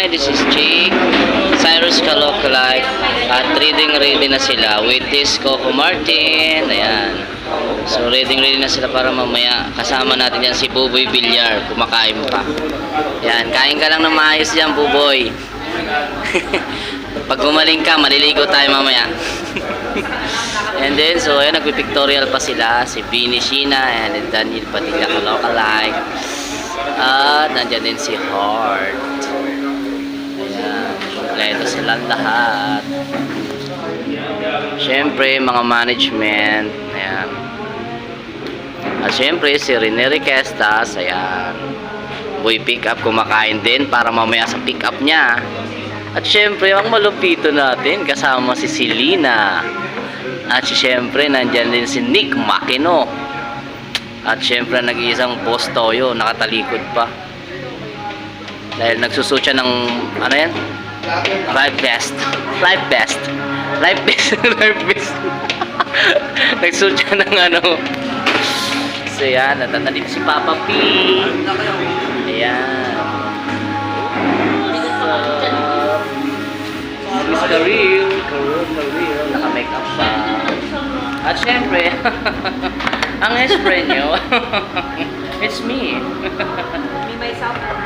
Hi, this is Jake, Cyrus Kalokalike, at reading ready na sila with this Coco Martin, ayan. So reading ready na sila para mamaya kasama natin yan si Buboy Villar, kumakain pa. Yan, kain ka lang ng maayos dyan, Buboy. Pag gumaling ka, maliligo tayo mamaya. and then, so ayan, nagpipictorial pa sila, si Bini Sheena and Daniel Padilla Kalokalike. At nandyan din si Heart. Kompleto silang lahat. Siyempre, mga management. Ayan. At siyempre, si Rene Requestas. Ayan. Boy pick up kumakain din para mamaya sa pick up niya. At siyempre, ang malupito natin, kasama si Selena. At siyempre, nandyan din si Nick Makino. At siyempre, nag-iisang boss Toyo, nakatalikod pa. Dahil nagsusot siya ng, ano yan? Life best. Life best. Life best. Life best. nagsusot siya ng ano. So yan, natatalik si Papa P. Ayan. Miss. Karil, Karil. Naka-make up pa. At syempre, ang hairspray nyo, it's me. Me, myself, and.